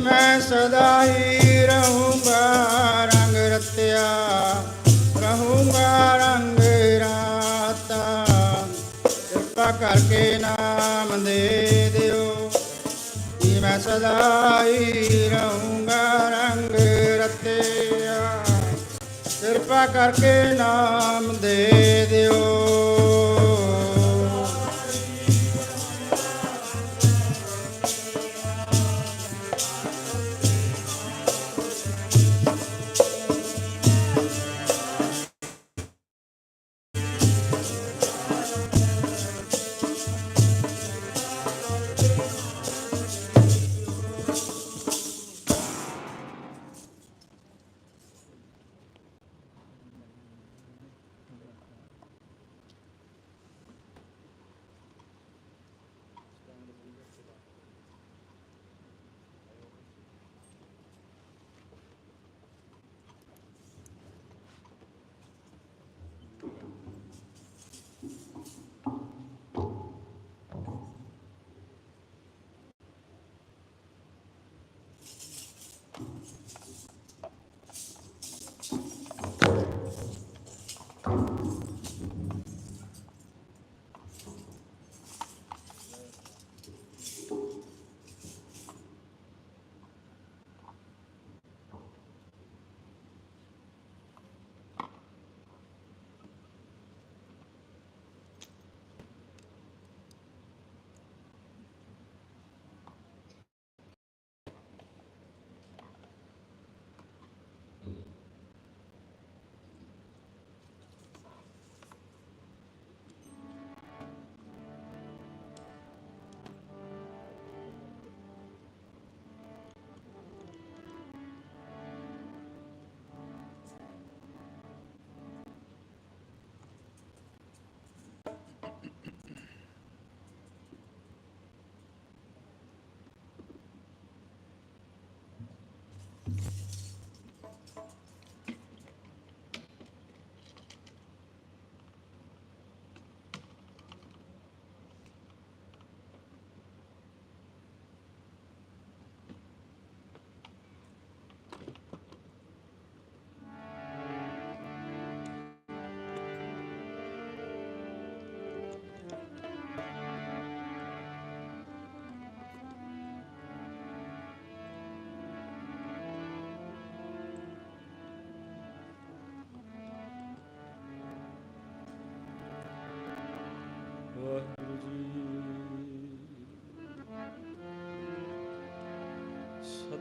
ਮੈਂ ਸਦਾ ਹੀ ਰਹੂੰਗਾ ਰੰਗ ਰਤਿਆ, ਰਹੂੰਗਾ ਰੰਗ ਰਾਤਾ। ਕਿਰਪਾ ਕਰਕੇ ਨਾਮ ਦੇ ਦਿਓ ਜੀ ਮੈਂ ਸਦਾ ਹੀ ਰਹੂੰਗਾ ਰੰਗ ਰਤਿਆ। ਕਿਰਪਾ ਕਰਕੇ ਨਾਮ ਦੇ ਦਿਓ।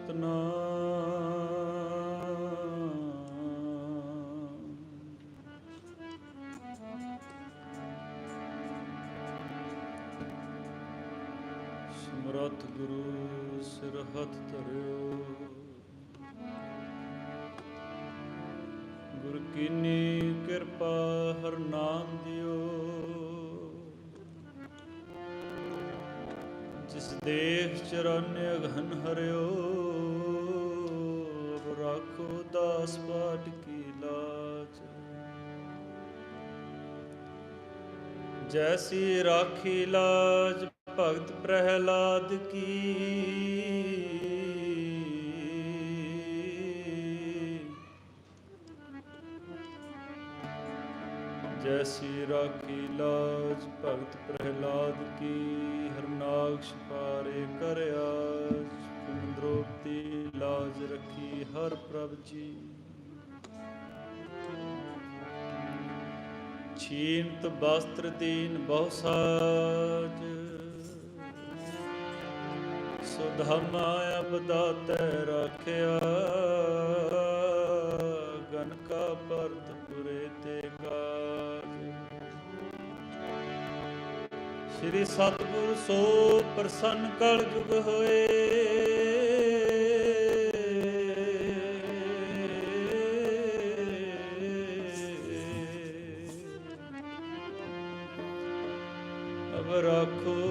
ਸਤਨਾਮ ਸਮਰੱਥ ਗੁਰੂ ਸਿਰ ਹੱਥ ਧਰਿਓ। ਗੁਰ ਕੀਨੀ ਜਿਸ ਦੇਖ ਚਰਨਿ ਅਗਨ ਹਰਿਓ ਰਾਖੋ ਦਾਸ ਪਾਟ ਕੀ ਲਾਜ। ਜੈਸੀ ਰਾਖੀ ਲਾਜ ਭਗਤ ਪ੍ਰਹਿਲਾਦ ਕੀ ਜੈਸੀ ਰਾਖੀ ਲਾਜ, ਭਗਤ ਪ੍ਰਹਿਲਾਦ ਕੀ ਹਰਨਾਕਸ਼ ਪਾਰੇ ਕਰਿਆ ਸੁੰਦਰੋਤੀ ਲਾਜ ਰੱਖੀ ਹਰ ਪ੍ਰਭ ਜੀ। ਛੀਨਤ ਬਸਤਰ ਦੀਨ ਬਹੁ ਸਾਜ ਸੁਧਮਾ ਅਬਦਾਤੈ ਰਾਖਿਆ ਗਨਕਾ ਪਰਤ ਪੁਰੇ ਤੇ ਕਾ ਸ੍ਰੀ ਸਤਗੁਰ ਸੋ ਪ੍ਰਸੰਨ ਕਲ ਜੁਗ ਹੋਏ। ਅਬ ਰੱਖੋ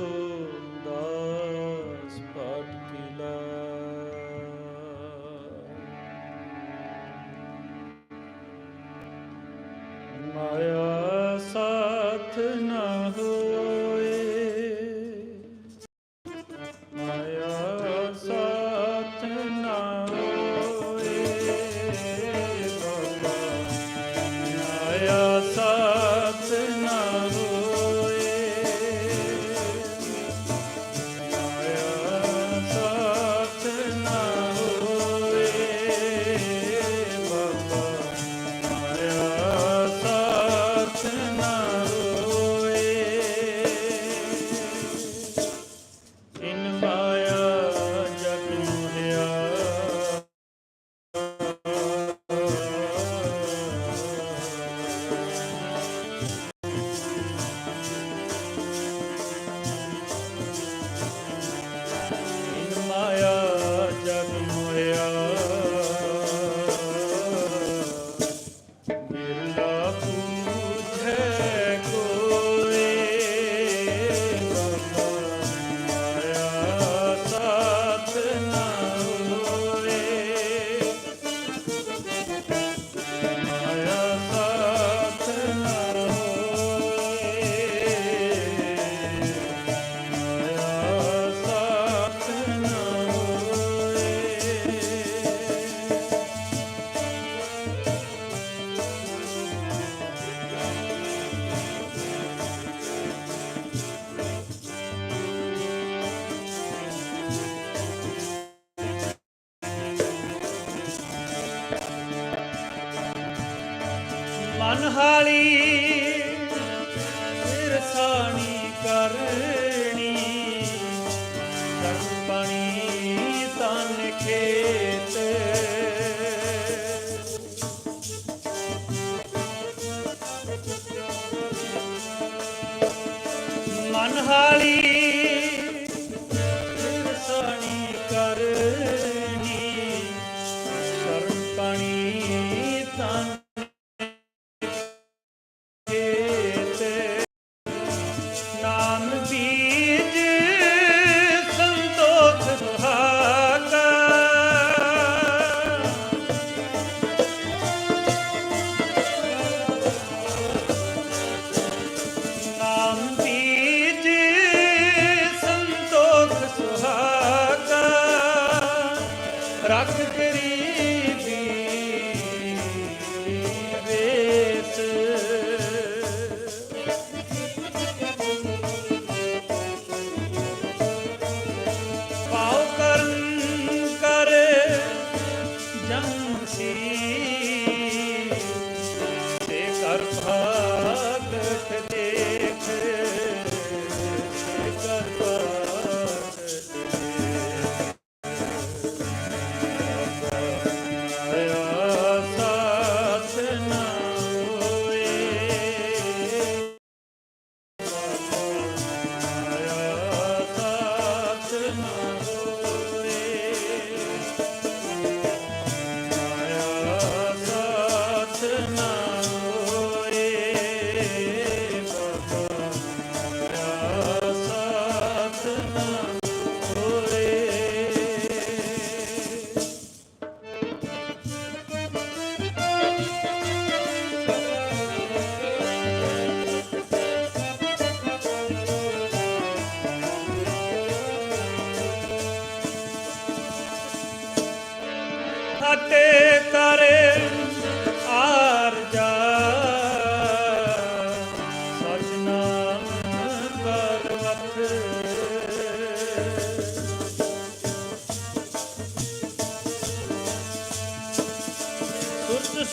ਮਨਹਾਲੀ ਰਸਾਣੀ ਕਰਨੀ। ਖੇਤ। ਮਨਹਾਲੀ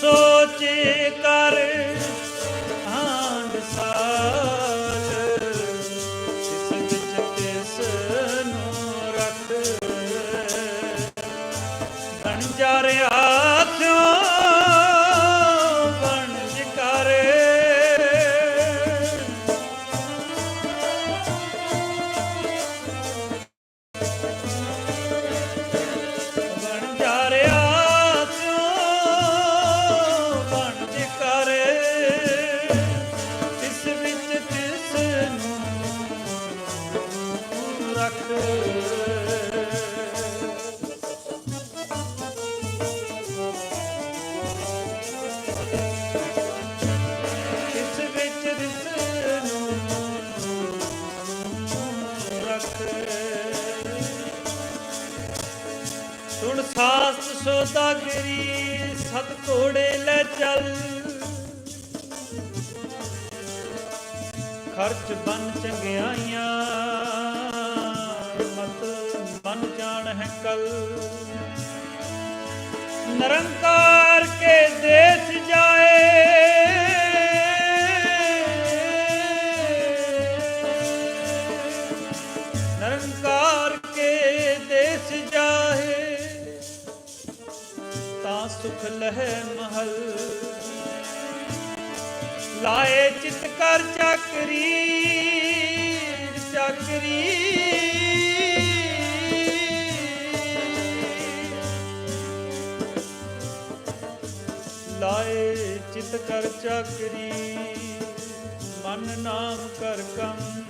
ਸੋਚੇ ਕਰ ਸੋਦਾਗਰੀ ਸਤ ਘੋੜੇ ਲੈ ਚੱਲ। ਖਰਚ ਬਨ ਚੰਗਿਆਈਆਂ ਮਤ ਮਨ ਜਾਣ ਹੈ ਕਲ। ਨਿਰੰਕਾਰ ਕੇ ਦੇਸ ਜਾ ਲਹਿ ਮਹਲ। ਲਾਏ ਚਿਤ ਕਰ ਚੱਕਰੀ ਚੱਕਰੀ। ਲਾਏ ਚਿਤ ਕਰ ਚੱਕਰੀ, ਮਨ ਨਾਮ ਕਰ ਕੰਮ।